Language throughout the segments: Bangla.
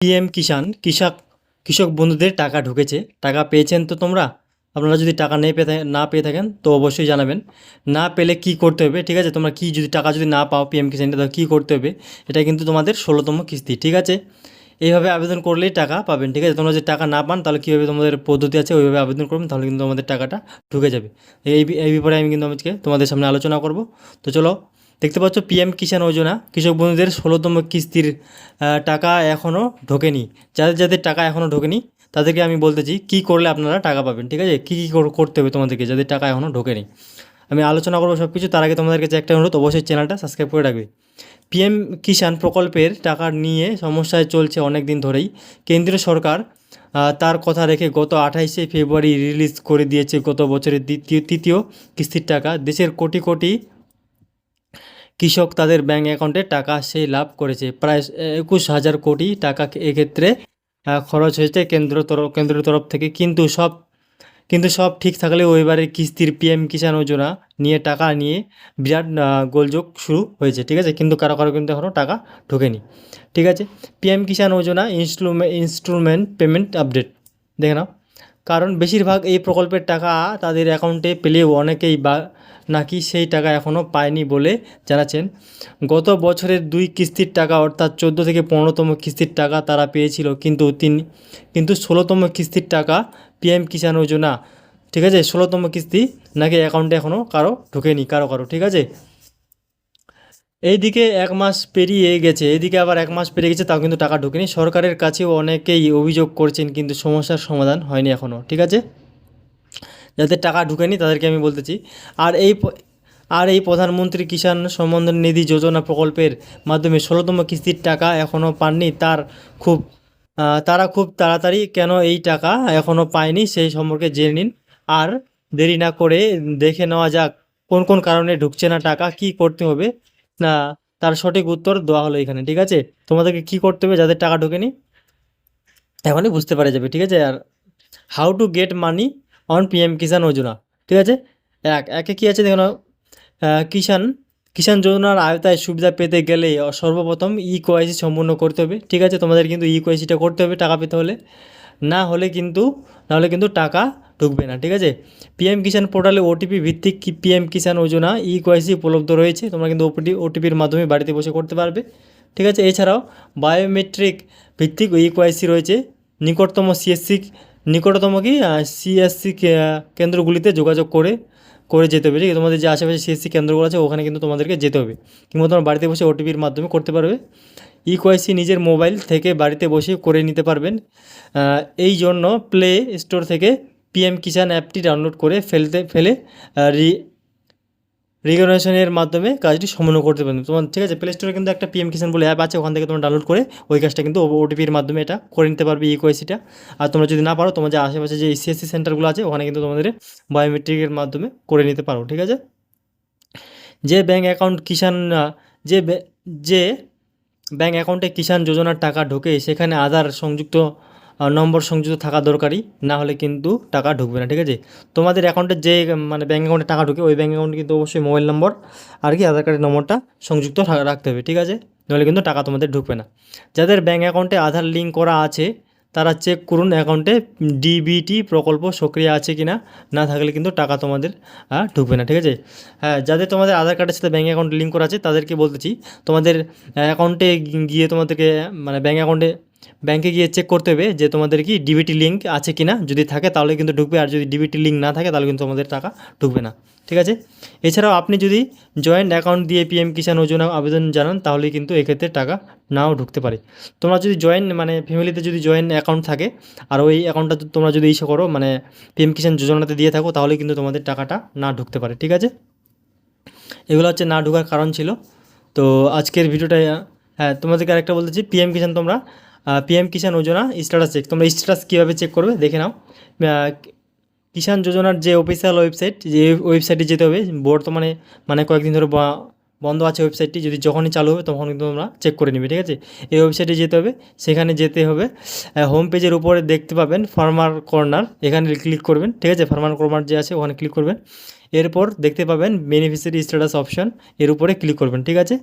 পিএম কিষাণ কৃষক কৃষক বন্ধুদের টাকা ঢুকেছে। টাকা পেয়েছেন তো তোমরা? আপনারা যদি টাকা নেই পেয়ে না পেয়ে থাকেন, তো অবশ্যই জানাবেন। না পেলে কি করতে হবে, ঠিক আছে? তোমরা কি যদি টাকা যদি না পাও পিএম কিষাণটা তাহলে কী করতে হবে? এটা কিন্তু তোমাদের ষোলোতম কিস্তি, ঠিক আছে? এইভাবে আবেদন করলেই টাকা পাবেন, ঠিক আছে? তোমরা যদি টাকা না পান, তাহলে কীভাবে তোমাদের পদ্ধতি আছে, ওইভাবে আবেদন করবেন, তাহলে কিন্তু তোমাদের টাকাটা ঢুকে যাবে। এই এই ব্যাপারে আমি কিন্তু আজকে তোমাদের সামনে আলোচনা করব। তো চলো দেখতে পাচ্ছ পিএম কিষাণ যোজনা কৃষক বন্ধুদের ষোলোতম কিস্তির টাকা এখনও ঢোকেনি। যাদের যাদের টাকা এখনও ঢোকেনি, তাদেরকে আমি বলতেছি কী করলে আপনারা টাকা পাবেন, ঠিক আছে? কী কী করতে হবে তোমাদেরকে যাদের টাকা এখনও ঢোকেনি? আমি আলোচনা করব সব কিছু তার আগে তোমাদের কাছে একটা অনুরোধ, অবশ্যই চ্যানেলটা সাবস্ক্রাইব করে রাখবে। পিএম কিষাণ প্রকল্পের টাকা নিয়ে সমস্যায় চলছে অনেক দিন ধরেই। কেন্দ্রীয় সরকার তার কথা রেখে গত আঠাইশে ফেব্রুয়ারি রিলিজ করে দিয়েছে গত বছরের দ্বিতীয় তৃতীয় কিস্তির টাকা। দেশের কোটি কোটি কৃষক তাদের ব্যাঙ্ক অ্যাকাউন্টে টাকা সেই লাভ করেছে। প্রায় একুশ হাজার কোটি টাকা এক্ষেত্রে খরচ হয়েছে কেন্দ্র তরফ কেন্দ্রের তরফ থেকে। কিন্তু সব কিন্তু সব ঠিক থাকলেও এবারে কিস্তির পিএম কিষাণ যোজনা নিয়ে টাকা নিয়ে বিরাট গোলযোগ শুরু হয়েছে, ঠিক আছে? কিন্তু কারও কারও কিন্তু এখনও টাকা ঢোকেনি, ঠিক আছে? PM Kisan Yojana installment installment payment update দেখে নাও। কারণ বেশিরভাগ এই প্রকল্পের টাকা তাদের অ্যাকাউন্টে পেলেও অনেকেই বা নাকি সেই টাকা এখনও পায়নি বলে জানাচ্ছেন। গত বছরের দুই কিস্তির টাকা অর্থাৎ চোদ্দ থেকে পনেরোতম কিস্তির টাকা তারা পেয়েছিল, কিন্তু তিন, কিন্তু ষোলোতম কিস্তির টাকা পিএম কিষাণ যোজনা, ঠিক আছে? ষোলোতম কিস্তি নাকি অ্যাকাউন্টে এখনও কারও ঢোকেনি, কারও কারও, ঠিক আছে? এইদিকে এক মাস পেরিয়ে গেছে এদিকে আবার এক মাস পেরিয়ে গেছে, তাও কিন্তু টাকা ঢোকেনি। সরকারের কাছেও অনেকেই অভিযোগ করছেন, কিন্তু সমস্যার সমাধান হয়নি এখনও ঠিক আছে? যাদের টাকা ঢুকেনি, তাদেরকে আমি বলতেছি আর এই আর এই প্রধানমন্ত্রী কিষাণ সম্মান নিধি যোজনা প্রকল্পের মাধ্যমে ষোলোতম কিস্তির টাকা এখনও পাননি, তার খুব তারা খুব তাড়াতাড়ি কেন এই টাকা এখনও পায়নি, সেই সম্পর্কে জেনে নিন। আর দেরি না করে দেখে নেওয়া যাক, কোন কোন কারণে ঢুকছে না টাকা, কি করতে হবে না তার সঠিক উত্তর দেওয়া হলো এখানে ঠিক আছে? তোমাদেরকে কি করতে হবে যাদের টাকা ঢোকেনি? এখনই বুঝতে পারা যাবে ঠিক আছে? আর how to get money on PM Kisan Yojana ঠিক আছে? এক একে কী আছে আহ, কিষাণ কিষাণ যোজনার আওতায় সুবিধা পেতে গেলে সর্বপ্রথম ই কোয়াইসি সম্পূর্ণ করতে হবে ঠিক আছে? তোমাদের কিন্তু ই কোয়াইসিটা করতে হবে টাকা পেতে হলে। না হলে কিন্তু নাহলে কিন্তু টাকা ঢুকবে না, ঠিক আছে? পিএম কিষাণ পোর্টালে ওটিপি ভিত্তিক পিএম কিষাণ যোজনা ই কোয়াইসি উপলব্ধ রয়েছে, তোমরা কিন্তু ওটিপি ওটিপির মাধ্যমে বাড়িতে বসে করতে পারবে, ঠিক আছে? এছাড়াও বায়োমেট্রিক ভিত্তিক ই কোয়াইসি রয়েছে, নিকটতম সিএসসি নিকটতম কি? সিএসসি কেন্দ্রগুলিতে যোগাযোগ করে করে যেতে হবে, ঠিক আছে? তোমাদের যে আশেপাশে সিএসসি কেন্দ্রগুলো আছে, ওখানে কিন্তু তোমাদেরকে যেতে হবে, কিংবা তোমার বাড়িতে বসে ওটিপির মাধ্যমে করতে পারবে। ই কোয়াইসি নিজের মোবাইল থেকে বাড়িতে বসে করে নিতে পারবেন। এই জন্য প্লে স্টোর থেকে পিএম কিষাণ অ্যাপটি ডাউনলোড করে ফেলতে, ফেলে রি রিকগনেশনের মাধ্যমে কাজটি সম্পন্ন করতে পারবেন। তোমার, ঠিক আছে প্লে স্টোরে কিন্তু একটা পিএম কিষাণ বলে অ্যাপ আছে, ওখান থেকে তোমরা ডাউনলোড করে ওই কাজটা কিন্তু ওটিপির মাধ্যমে এটা করে নিতে পারবে ই কোয়াইসিটা আর তোমরা যদি না পারো, তোমার যে আশেপাশে যে সিএসসি সেন্টারগুলো আছে, ওখানে কিন্তু তোমাদের বায়োমেট্রিকের মাধ্যমে করে নিতে পারো, ঠিক আছে? যে ব্যাঙ্ক অ্যাকাউন্ট কিষাণ যে যে ব্যাঙ্ক অ্যাকাউন্টে কিষাণ যোজনার টাকা ঢোকে, সেখানে আধার সংযুক্ত নম্বর সংযুক্ত থাকা দরকারি না হলে কিন্তু টাকা ঢুকবে না, ঠিক আছে? তোমাদের অ্যাকাউন্টে যে মানে ব্যাঙ্ক অ্যাকাউন্টে টাকা ঢুকে, ওই ব্যাঙ্ক অ্যাকাউন্টে কিন্তু অবশ্যই মোবাইল নম্বর আর কি আধার কার্ডের নম্বরটা সংযুক্ত রাখতে হবে, ঠিক আছে? নাহলে কিন্তু টাকা তোমাদের ঢুকবে না। যাদের ব্যাঙ্ক অ্যাকাউন্টে আধার লিঙ্ক করা আছে, তারা চেক করুন অ্যাকাউন্টে ডিবিটি প্রকল্প সক্রিয় আছে কি না না থাকলে কিন্তু টাকা তোমাদের ঢুকবে না, ঠিক আছে? হ্যাঁ যাদের তোমাদের আধার কার্ডের সাথে ব্যাঙ্ক অ্যাকাউন্ট লিঙ্ক করা আছে, তাদেরকে বলতেছি, তোমাদের অ্যাকাউন্টে গিয়ে তোমাদেরকে মানে ব্যাঙ্ক অ্যাকাউন্টে ব্যাংকে গিয়ে চেক করতে হবে যে তোমাদের কি ডিবিটি লিঙ্ক আছে কি না যদি থাকে তাহলে কিন্তু ঢুকবে, আর যদি ডিবিটি লিঙ্ক না থাকে তাহলে কিন্তু তোমাদের টাকা ঢুকবে না। ঠিক আছে? এছাড়াও আপনি যদি জয়েন্ট অ্যাকাউন্ট দিয়ে পি পিএম কিষাণ যোজনা আবেদন জানান, তাহলে কিন্তু এক্ষেত্রে টাকা নাও ঢুকতে পারে। তোমরা যদি জয়েন্ট মানে ফ্যামিলিতে যদি জয়েন্ট অ্যাকাউন্ট থাকে, আর ওই অ্যাকাউন্টটা তোমরা যদি ইস্যু করো মানে পিএম কিষাণ যোজনাতে দিয়ে থাকো, তাহলে কিন্তু তোমাদের টাকাটা না ঢুকতে পারে। ঠিক আছে? এগুলো হচ্ছে না ঢোকার কারণ ছিল। তো আজকের ভিডিওটা হ্যাঁ তোমাদেরকে আরেকটা বলতেছি পিএম কিষাণ তোমরা PM Kisan Yojana status check তোমরা স্ট্যাটাস কীভাবে চেক করবে? দেখে নাও। কিষাণ যোজনার যে অফিসিয়াল ওয়েবসাইট যে ওয়েবসাইটে যেতে হবে, বর্তমানে মানে কয়েকদিন ধরে বন্ধ আছে ওয়েবসাইটটি যদি যখনই চালু হবে তখন কিন্তু তোমরা চেক করে নিবে, ঠিক আছে? এই ওয়েবসাইটে যেতে হবে, সেখানে যেতে হবে। হোম পেজের উপরে দেখতে পাবেন ফার্মার কর্নার এখানে ক্লিক করবেন, ঠিক আছে? ফার্মার কর্নার যে আছে, ওখানে ক্লিক করবেন। এরপর দেখতে পাবেন বেনিফিসিয়ারি স্ট্যাটাস অপশন এর উপরে ক্লিক করবেন, ঠিক আছে?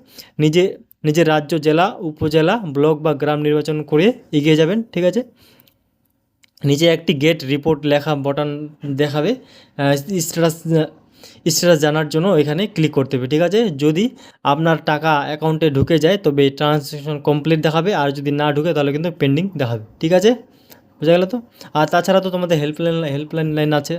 নিজে নিজের রাজ্য, জেলা, উপজেলা, ব্লক বা গ্রাম নির্বাচন করে এগিয়ে যাবেন, ঠিক আছে? নিচে একটি গেট রিপোর্ট লেখা বটন দেখাবে স্ট্যাটাস স্ট্যাটাস জানার জন্য এখানে ক্লিক করতে হবে, ঠিক আছে? যদি আপনার টাকা অ্যাকাউন্টে ঢুকে যায়, তবে ট্রানজ্যাকশন কমপ্লিট দেখাবে, আর যদি না ঢুকে, তাহলে কিন্তু পেন্ডিং দেখাবে, ঠিক আছে? বোঝা গেল তো? আর তাছাড়া তো তোমাদের হেল্পলাইন হেল্পলাইন লাইন আছে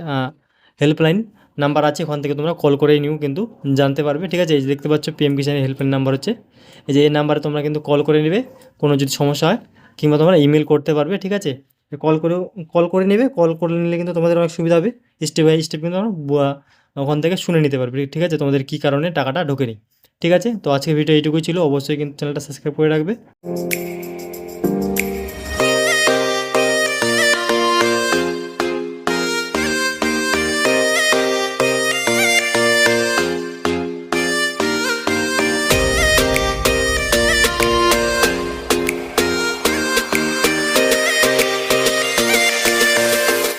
হেল্পলাইন নাম্বার আছে ওখান থেকে তোমরা কল করে নিও, কিন্তু জানতে পারবে। ঠিক আছে, এই যে দেখতে পাচ্ছ পিএম কিষানের হেল্পলাইন নাম্বার হচ্ছে। এই যে এই নাম্বারে তোমরা কিন্তু কল করে নেবে, কোনো যদি সমস্যা হয়, কিংবা তোমরা ইমেল করতে পারবে, ঠিক আছে? কল করেও কল করে নেবে কল করে নিলে কিন্তু তোমাদের অনেক সুবিধা হবে। স্টেপ বাই স্টেপ কিন্তু তোমরা ওখান থেকে শুনে নিতে পারবে, ঠিক আছে? তোমাদের কী কারণে টাকাটা ঢোকেনি। ঠিক আছে? তো আজকের ভিডিও এইটুকুই ছিল। অবশ্যই কিন্তু চ্যানেলটা সাবস্ক্রাইব করে রাখবে।